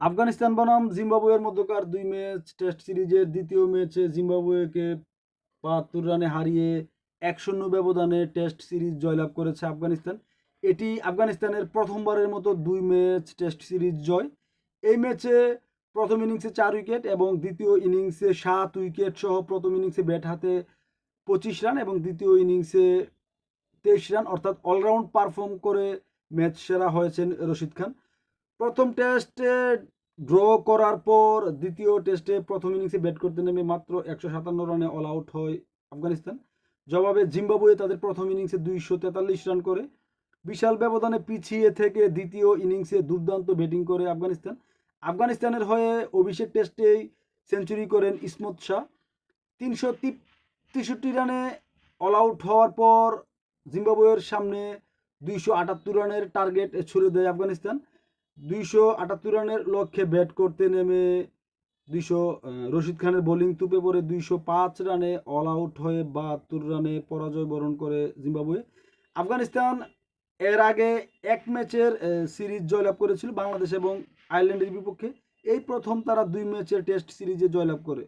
আফগানিস্তান বনাম জিম্বাবুয়ের মধ্যকার দুই ম্যাচ, টেস্ট সিরিজের দ্বিতীয় ম্যাচে জিম্বাবুয়েকে বাহাত্তর রানে হারিয়ে এক শূন্য ব্যবধানে টেস্ট সিরিজ জয়লাভ করেছে আফগানিস্তান। এটি আফগানিস্তানের প্রথমবারের মতো দুই ম্যাচ টেস্ট সিরিজ জয়। এই ম্যাচে প্রথম ইনিংসে চার উইকেট এবং দ্বিতীয় ইনিংসে সাত উইকেট সহ প্রথম ইনিংসে ব্যাট হাতে পঁচিশ রান এবং দ্বিতীয় ইনিংসে তেইশ রান, অর্থাৎ অলরাউন্ড পারফর্ম করে ম্যাচ সেরা হয়েছেন রশিদ খান। প্রথম টেস্টে ড্র করার পর দ্বিতীয় টেস্টে প্রথম ইনিংসে ব্যাট করতে নেমে মাত্র একশো সাতান্ন রানে অল আউট হয় আফগানিস্তান। জবাবে জিম্বাবুয়ে তাদের প্রথম ইনিংসে দুইশো তেতাল্লিশ রান করে। বিশাল ব্যবধানে পিছিয়ে থেকে দ্বিতীয় ইনিংসে দুর্দান্ত ব্যাটিং করে আফগানিস্তান। আফগানিস্তানের হয়ে অভিষেক টেস্টেই সেঞ্চুরি করেন ইসমত শাহ। তিনশো তেষট্টি রানে অল আউট হওয়ার পর জিম্বাবুয়ের সামনে দুইশো আটাত্তর রানের টার্গেট ছুড়ে দেয় আফগানিস্তান। দুইশো আটাত্তর রানের লক্ষ্যে ব্যাট করতে নেমে দুইশো রশিদ খানের বোলিং তুপে পড়ে দুইশো পাঁচ রানে অল আউট হয়ে বাহাত্তর রানে পরাজয় বরণ করে জিম্বাবুয়ে। আফগানিস্তান এর আগে এক ম্যাচের সিরিজ জয়লাভ করেছিল বাংলাদেশ এবং আয়ারল্যান্ডের বিপক্ষে। এই প্রথম তারা দুই ম্যাচের টেস্ট সিরিজে জয়লাভ করে।